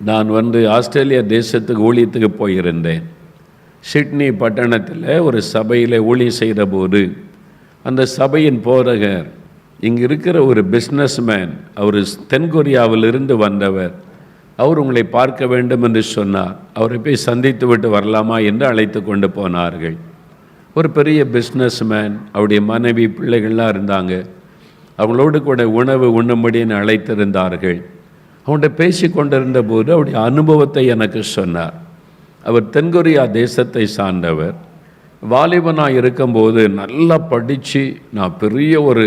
நான் வந்து ஆஸ்திரேலியா தேசத்துக்கு ஊழியத்துக்கு போயிருந்தேன். சிட்னி பட்டணத்தில் ஒரு சபையில் ஊழியம் செய்தபோது அந்த சபையின் போதகர் இங்கே இருக்கிற ஒரு பிஸ்னஸ்மேன் அவர் தென்கொரியாவிலிருந்து வந்தவர் அவர் உங்களை பார்க்க வேண்டும் என்று சொன்னார். அவரை போய் சந்தித்து விட்டு வரலாமா என்று அழைத்து கொண்டு போனார்கள். ஒரு பெரிய பிஸ்னஸ்மேன் அவருடைய மனைவி பிள்ளைகள்லாம் இருந்தாங்க. அவங்களோடு கூட உணவு உண்ணும்படின்னு அழைத்திருந்தார்கள். அவன்கிட்ட பேசி கொண்டிருந்த போது அவருடைய அனுபவத்தை எனக்கு சொன்னார். அவர் தென்கொரியா தேசத்தை சார்ந்தவர். வாலிபனாக இருக்கும்போது நல்லா படித்து நான் பெரிய ஒரு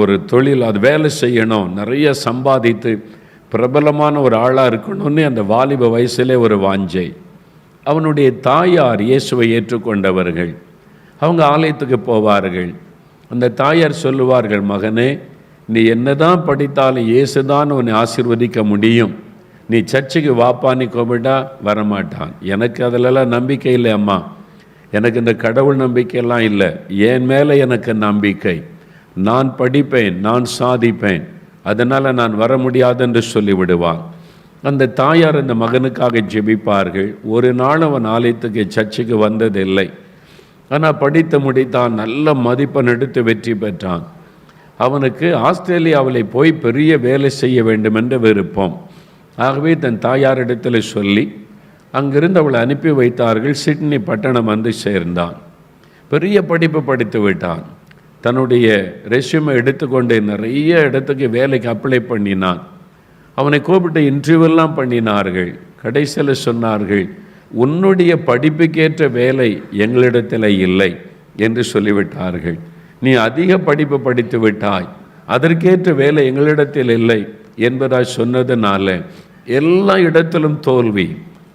ஒரு தொழில் அது வேலை செய்யணும் நிறைய சம்பாதித்து பிரபலமான ஒரு ஆளாக இருக்கணும்னு அந்த வாலிப வயசுலே ஒரு வாஞ்சை. அவனுடைய தாயார் இயேசுவை ஏற்றுக்கொண்டவர்கள். அவங்க ஆலயத்துக்கு போவார்கள். அந்த தாயார் சொல்லுவார்கள் மகனே நீ என்னதான் படித்தாலும் இயேசு தான் உன்னை ஆசிர்வதிக்க முடியும். நீ சர்ச்சுக்கு வாப்பான்னு கூப்பிட்டா வரமாட்டான். எனக்கு அதிலெல்லாம் நம்பிக்கை இல்லை அம்மா. எனக்கு இந்த கடவுள் நம்பிக்கையெல்லாம் இல்லை. என் மேலே எனக்கு நம்பிக்கை. நான் படிப்பேன் நான் சாதிப்பேன். அதனால் நான் வர முடியாதென்று சொல்லிவிடுவான். அந்த தாயார் அந்த மகனுக்காக ஜெபிப்பார்கள். ஒரு நாள் அவன் ஆலயத்துக்கு சர்ச்சுக்கு வந்ததில்லை. ஆனால் படித்து முடித்தான். நல்ல மதிப்பெண் எடுத்து வெற்றி பெற்றான். அவனுக்கு ஆஸ்திரேலியாவில் போய் பெரிய வேலை செய்ய வேண்டும் என்ற விருப்பம். ஆகவே தன் தாயாரிடத்தில் சொல்லி அங்கிருந்து அவளை அனுப்பி வைத்தார்கள். சிட்னி பட்டணம் வந்து சேர்ந்தான். பெரிய படிப்பு படித்து விட்டான். தன்னுடைய ரெஸ்யூமை எடுத்துக்கொண்டு நிறைய இடத்துக்கு வேலைக்கு அப்ளை பண்ணினான். அவனை கூப்பிட்டு இன்டர்வியூலாம் பண்ணினார்கள். கடைசியில் சொன்னார்கள் உன்னுடைய படிப்புக்கேற்ற வேலை எங்களிடத்தில் இல்லை என்று சொல்லிவிட்டார்கள். நீ அதிக படிப்பு படித்து விட்டாய். அதற்கேற்ற வேலை எங்களிடத்தில் இல்லை என்பதாய் சொன்னதுனால எல்லா இடத்திலும் தோல்வி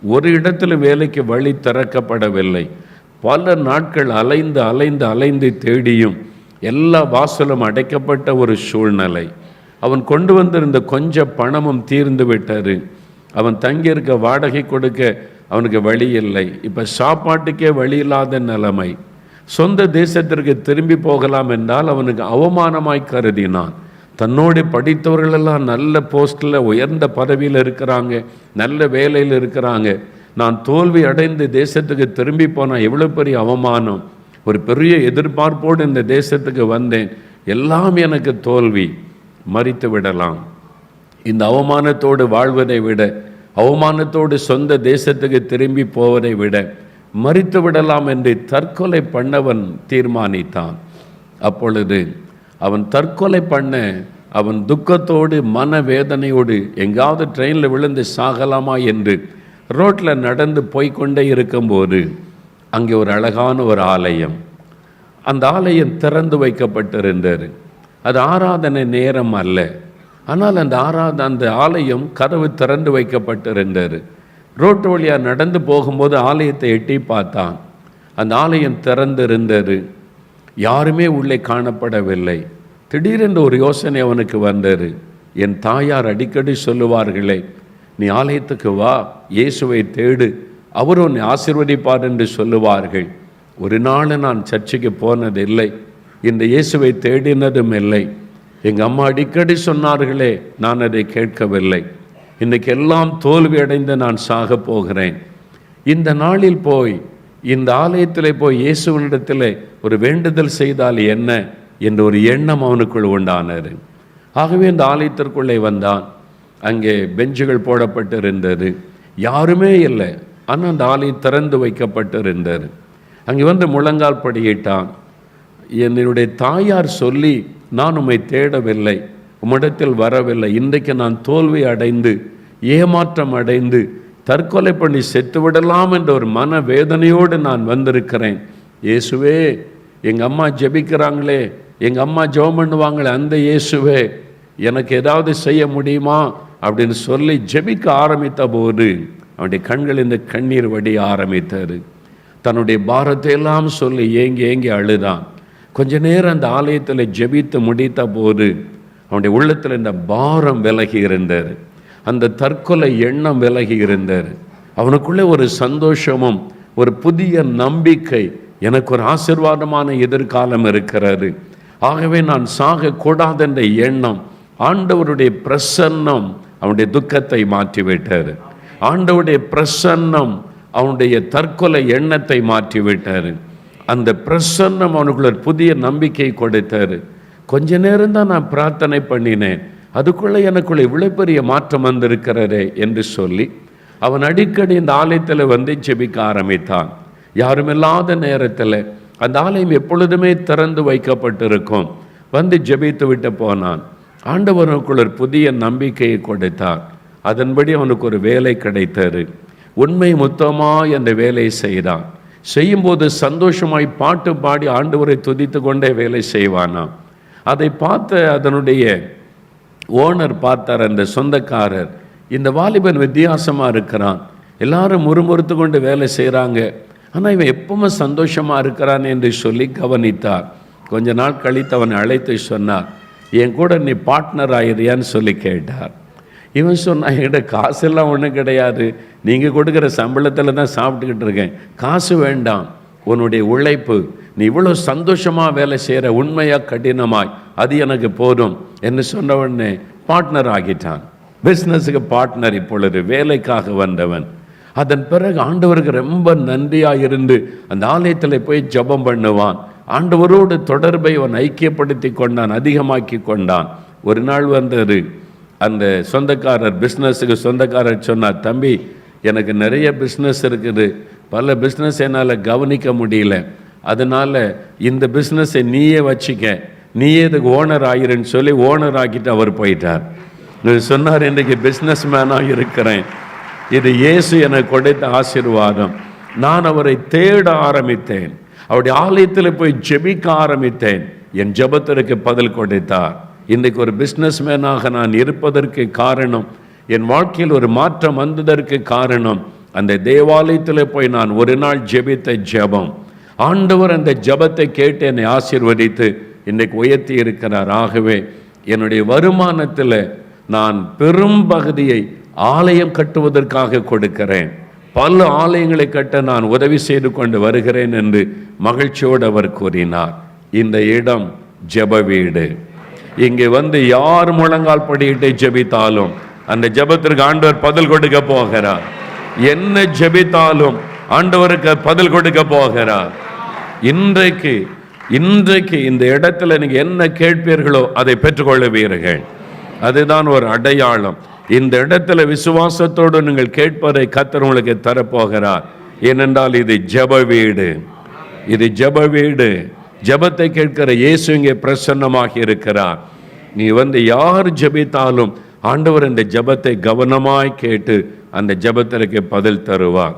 ஒரு இடத்திலும் வேலைக்கு வழி திறக்கப்படவில்லை. பல நாட்கள் அலைந்து அலைந்து அலைந்து தேடியும் எல்லா வாசலும் அடைக்கப்பட்ட ஒரு சூழ்நிலை. அவன் கொண்டு வந்திருந்த கொஞ்ச பணமும் தீர்ந்து விட்டாரு அவன் தங்கியிருக்க வாடகை கொடுக்க அவனுக்கு வழி இல்லை. இப்போ சாப்பாட்டுக்கே வழி இல்லாத நிலைமை. சொந்த தேசத்திற்கு திரும்பி போகலாம் என்றால் அவனுக்கு அவமானமாய் கருதினான். தன்னோடு படித்தவர்களெல்லாம் நல்ல போஸ்டில் உயர்ந்த பதவியில் இருக்கிறாங்க நல்ல வேலையில் இருக்கிறாங்க. நான் தோல்வி அடைந்து தேசத்துக்கு திரும்பி போனால் எவ்வளோ பெரிய அவமானம். ஒரு பெரிய எதிர்பார்ப்போடு இந்த தேசத்துக்கு வந்தேன். எல்லாம் எனக்கு தோல்வி. மறித்து விடலாம். இந்த அவமானத்தோடு வாழ்வதை விட அவமானத்தோடு சொந்த தேசத்துக்கு திரும்பி போவதை விட மறித்து விடலாம் என்று தற்கொலை பண்ணவன் தீர்மானித்தான். அப்பொழுது அவன் தற்கொலை பண்ண அவன் துக்கத்தோடு மனவேதனையோடு எங்காவது ட்ரெயினில் விழுந்து சாகலாமா என்று ரோட்டில் நடந்து போய்க்கொண்டே இருக்கும்போது அங்கே ஒரு அழகான ஒரு ஆலயம். அந்த ஆலயம் திறந்து வைக்கப்பட்டிருந்தது. அது ஆராதனை நேரம் அல்ல. ஆனால் அந்த ஆராத அந்த ஆலயம் கதவு திறந்து வைக்கப்பட்டிருந்தது. ரோட்டு வழியாக நடந்து போகும்போது ஆலயத்தை எட்டி பார்த்தான். அந்த ஆலயம் திறந்திருந்தது. யாருமே உள்ளே காணப்படவில்லை. திடீரென்று ஒரு யோசனை அவனுக்கு வந்தது. என் தாயார் அடிக்கடி சொல்லுவார்களே நீ ஆலயத்துக்கு வா இயேசுவை தேடு அவர் உன்னை ஆசீர்வதிப்பார் என்று சொல்லுவார்கள். ஒரு நாள் நான் சர்ச்சுக்கு போனதில்லை. இந்த இயேசுவை தேடினதும் இல்லை. எங்கள் அம்மா அடிக்கடி சொன்னார்களே நான் அதை கேட்கவில்லை. இன்றைக்கு எல்லாம் தோல்வி அடைந்து நான் சாக போகிறேன். இந்த நாளில் போய் இந்த ஆலயத்தில் போய் இயேசுவனிடத்தில் ஒரு வேண்டுதல் செய்தால் என்ன? என்ற ஒரு எண்ணம் அவனுக்குள் உண்டானது. ஆகவே இந்த ஆலயத்திற்குள்ளே வந்தான். அங்கே பெஞ்சுகள் போடப்பட்டிருந்தது. யாருமே இல்லை. ஆனால் அந்த ஆலயம் திறந்து வைக்கப்பட்டிருந்தது. அங்கே வந்து முழங்கால் படியிட்டான். என்னுடைய தாயார் சொல்லி நான் உம்மை தேடவில்லை. உம்மிடத்தில் வரவில்லை. இன்றைக்கு நான் தோல்வி அடைந்து ஏமாற்றம் அடைந்து தற்கொலை பண்ணி செத்து விடலாம் என்ற ஒரு மன வேதனையோடு நான் வந்திருக்கிறேன். இயேசுவே எங்கள் அம்மா ஜெபிக்கிறாங்களே எங்கள் அம்மா ஜெபம் பண்ணுவாங்களே அந்த இயேசுவே எனக்கு ஏதாவது செய்ய முடியுமா? அப்படின்னு சொல்லி ஜெபிக்க ஆரம்பித்த போது அவனுடைய கண்கள் இந்த கண்ணீர் வடி ஆரம்பித்தது. தன்னுடைய பாரத்தை எல்லாம் சொல்லி ஏங்கி ஏங்கி அழுதான். கொஞ்ச நேரம் அந்த ஆலயத்தில் ஜெபித்து முடித்த போது அவனுடைய உள்ளத்தில் இந்த பாரம் விலகி இருந்தார் அந்த தற்கொலை எண்ணம் விலகி இருந்தார் அவனுக்குள்ளே ஒரு சந்தோஷமும் ஒரு புதிய நம்பிக்கை எனக்கு ஒரு ஆசிர்வாதமான எதிர்காலம் இருக்கிறது. ஆகவே நான் சாகக்கூடாது என்ற எண்ணம் ஆண்டவருடைய பிரசன்னம் அவனுடைய துக்கத்தை மாற்றி விட்டார் பிரசன்னம் அவனுடைய தற்கொலை எண்ணத்தை மாற்றி விட்டார் அந்த பிரசன்னம் அவனுக்குள்ள ஒரு புதிய நம்பிக்கை கொடுத்தாரு கொஞ்ச நேரம் தான் நான் பிரார்த்தனை பண்ணினேன். அதுக்குள்ளே எனக்குள்ள இவ்வளோ பெரிய மாற்றம் வந்திருக்கிறதே என்று சொல்லி அவன் அடிக்கடி இந்த ஆலயத்தில் வந்து ஜெபிக்க ஆரம்பித்தான். யாருமில்லாத நேரத்தில் அந்த ஆலயம் எப்பொழுதுமே திறந்து வைக்கப்பட்டிருக்கும். வந்து ஜெபித்து விட்டு போனான். ஆண்டவனுக்குள்ள புதிய நம்பிக்கையை கொடுத்தார். அதன்படி அவனுக்கு ஒரு வேலை கிடைத்தது. உண்மை மொத்தமாக அந்த வேலையை செய்தான். செய்யும்போது சந்தோஷமாய் பாட்டு பாடி ஆண்டவரை துதித்து கொண்டே வேலை செய்வானாம். அதை பார்த்த அதனுடைய ஓனர் பார்த்தார் அந்த சொந்தக்காரர். இந்த வாலிபன் வித்தியாசமாக இருக்கிறான். எல்லாரும் முறுமுறுத்து கொண்டு வேலை செய்கிறாங்க ஆனால் இவன் எப்பவுமே சந்தோஷமாக இருக்கிறான் என்று சொல்லி கவனித்தார். கொஞ்ச நாள் கழித்து அவனை அழைத்து சொன்னார் என் கூட நீ பார்ட்னர் ஆகிறியான்னு சொல்லி கேட்டார். இவன் சொன்னான் என்கிட்ட காசெல்லாம் ஒன்றும் கிடையாது. நீங்கள் கொடுக்குற சம்பளத்தில் தான் சாப்பிட்டுக்கிட்டு இருக்கேன். காசு வேண்டாம். உன்னுடைய உழைப்பு நீ இவ்வளோ சந்தோஷமாக வேலை செய்கிற உண்மையாக கடினமாய் அது எனக்கு போதும் என்று சொன்ன உடனே பார்ட்னர் ஆகிட்டான். பிஸ்னஸுக்கு பார்ட்னர் இப்பொழுது வேலைக்காக வந்தவன். அதன் பிறகு ஆண்டவருக்கு ரொம்ப நன்றியாக இருந்து அந்த ஆலயத்தில் போய் ஜெபம் பண்ணுவான். ஆண்டவரோடு தொடர்பை அவன் ஐக்கியப்படுத்தி கொண்டான் அதிகமாக்கி கொண்டான். ஒரு நாள் வந்தது அந்த சொந்தக்காரர் பிஸ்னஸுக்கு சொந்தக்காரர் சொன்னார் தம்பி எனக்கு நிறைய பிஸ்னஸ் இருக்குது. பல பிஸ்னஸ் என்னால் கவனிக்க முடியல. அதனால் இந்த பிஸ்னஸை நீயே வச்சுக்க. நீயே இதுக்கு ஓனர் ஆகிறேன்னு சொல்லி ஓனர் ஆக்கிட்டு அவர் போயிட்டார். சொன்னார் இன்றைக்கு பிஸ்னஸ் மேனாக இருக்கிறேன். இது இயேசு எனக்கு கொடுத்த ஆசீர்வாதம். நான் அவரை தேட ஆரம்பித்தேன். அவருடைய ஆலயத்தில் போய் ஜெபிக்க ஆரம்பித்தேன். என் ஜெபத்திற்கு பதில் கொடுத்தார். இன்றைக்கு ஒரு பிஸ்னஸ் மேனாக நான் இருப்பதற்கு காரணம் என் வாழ்க்கையில் ஒரு மாற்றம் வந்ததற்கு காரணம் அந்த தேவாலயத்தில் போய் நான் ஒரு நாள் ஜெபித்த ஜெபம். ஆண்டவர் அந்த ஜெபத்தை கேட்டு என்னை ஆசிர்வதித்து இன்றைக்கு உயர்த்தி இருக்கிறார். ஆகவே என்னுடைய வருமானத்தில் நான் பெரும் பகுதியை ஆலயம் கட்டுவதற்காக கொடுக்கிறேன். பல ஆலயங்களை கட்ட நான் உதவி செய்து கொண்டு வருகிறேன் என்று மகிழ்ச்சியோடு அவர் கூறினார். இந்த இடம் ஜெப வீடு. இங்கே வந்து யார் முழங்கால் படியிட்டு ஜெபித்தாலும் அந்த ஜெபத்திற்கு ஆண்டவர் பதில் கொடுக்க போகிறார். என்ன ஜெபித்தாலும் ஆண்டவருக்கு பதில் கொடுக்க போகிறார். இன்றைக்கு இன்றைக்கு இந்த இடத்துல நீங்கள் என்ன கேட்பீர்களோ அதை பெற்றுக்கொள்ளுவீர்கள். அதுதான் ஒரு அடையாளம். இந்த இடத்துல விசுவாசத்தோடு நீங்கள் கேட்பதை கத்தர் உங்களுக்கு தரப்போகிறார். ஏனென்றால் இது ஜெப வீடு. இது ஜெப வீடு. ஜெபத்தை கேட்கிற இயேசு இங்கே பிரசன்னமாக இருக்கிறார். நீ வந்து யார் ஜெபித்தாலும் ஆண்டவர் இந்த ஜெபத்தை கவனமாய் கேட்டு அந்த ஜெபத்திற்கு பதில் தருவார்.